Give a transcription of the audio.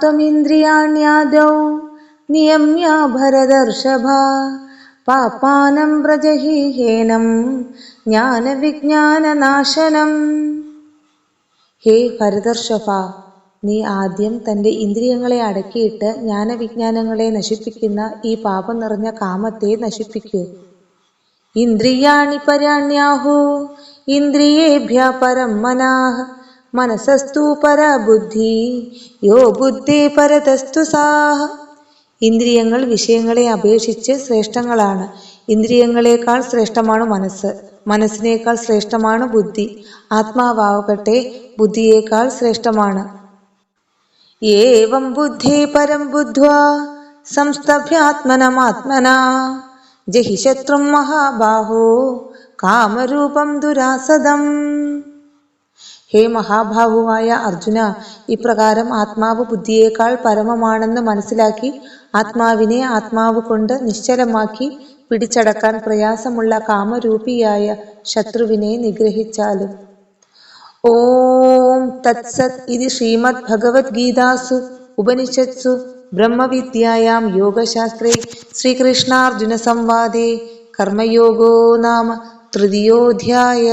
ത്വമിന്ദ്രിയാണ്യാദൗ നിയമ്യ ഭരതർഷഭ പാപാനം വ്രജഹീഹേനം ജ്ഞാനവിജ്ഞാനനാശനം ഹേ ഭരതർഷഭ നീ ആദ്യം തന്റെ ഇന്ദ്രിയങ്ങളെ അടക്കിയിട്ട് ജ്ഞാനവിജ്ഞാനങ്ങളെ നശിപ്പിക്കുന്ന ഈ പാപം നിറഞ്ഞ കാമത്തെ നശിപ്പിക്കൂ. ഇന്ദ്രിയാണി പരാണ്യാഹു ഇന്ദ്രിയേഭ്യ പരം മനാഹ മനസസ്തു പരബുദ്ധി യോ ബുദ്ധി പരതസ്തു സാഹ. ഇന്ദ്രിയങ്ങൾ വിഷയങ്ങളെ അപേക്ഷിച്ച് ശ്രേഷ്ഠങ്ങളാണ്. ഇന്ദ്രിയങ്ങളെക്കാൾ ശ്രേഷ്ഠമാണ് മനസ്സ്. മനസ്സിനേക്കാൾ ശ്രേഷ്ഠമാണ് ബുദ്ധി. ആത്മാവാകട്ടെ ബുദ്ധിയേക്കാൾ ശ്രേഷ്ഠമാണ്. ഏവം ബുദ്ധി പരം ബുദ്ധ്വാ സംസ്തഭ്യാത്മനമാത്മന ജഹി ശത്രു മഹാബാഹോ കാമരൂപം ദുരാസദം. ഹേ മഹാഭാവുവായ അർജുന ഇപ്രകാരം ആത്മാവ് ബുദ്ധിയേക്കാൾ പരമമാണെന്ന് മനസ്സിലാക്കി ആത്മാവിനെ ആത്മാവ് കൊണ്ട് നിശ്ചലമാക്കി പിടിച്ചടക്കാൻ പ്രയാസമുള്ള കാമരൂപിയായ ശത്രുവിനെ നിഗ്രഹിച്ചാലും. ഓം തത്സത് ഇത് ശ്രീമദ് ഭഗവത്ഗീതാസു ഉപനിഷത്സു ബ്രഹ്മവിദ്യായാം യോഗശാസ്ത്രേ ശ്രീകൃഷ്ണാർജുന സംവാദേ കർമ്മയോഗോ നാമ തൃതീയോധ്യായ.